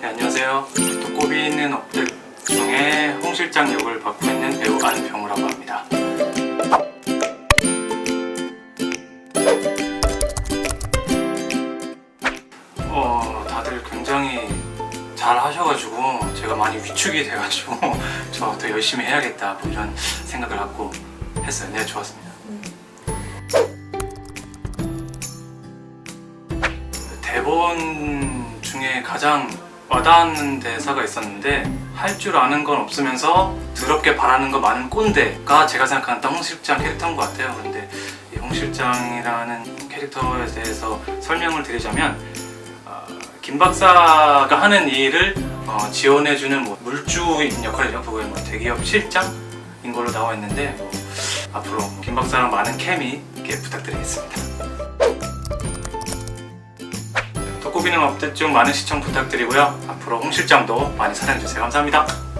네, 안녕하세요. 독고비 있는 업들 중에 홍 실장 역을 맡고 있는 배우 안병우라고 합니다. 어, 다들 굉장히 잘 하셔가지고 제가 많이 위축이 돼가지고 저 더 열심히 해야겠다 뭐 이런 생각을 갖고 했어요. 네, 좋았습니다. 대본 중에 가장 와닿는 대사가 있었는데 할 줄 아는 건 없으면서 더럽게 바라는 거 많은 꼰대가 제가 생각하는 딱 홍실장 캐릭터인 것 같아요. 그런데 이 홍실장이라는 캐릭터에 대해서 설명을 드리자면 어, 김 박사가 하는 일을 어, 지원해주는 뭐 물주인 역할이죠. 그거에 뭐 대기업 실장인 걸로 나와 있는데 뭐 앞으로 김 박사랑 많은 케미 이렇게 부탁드리겠습니다. 덕고비는 업데이트 중 많은 시청 부탁드리고요. 앞으로 홍 실장도 많이 사랑해주세요. 감사합니다.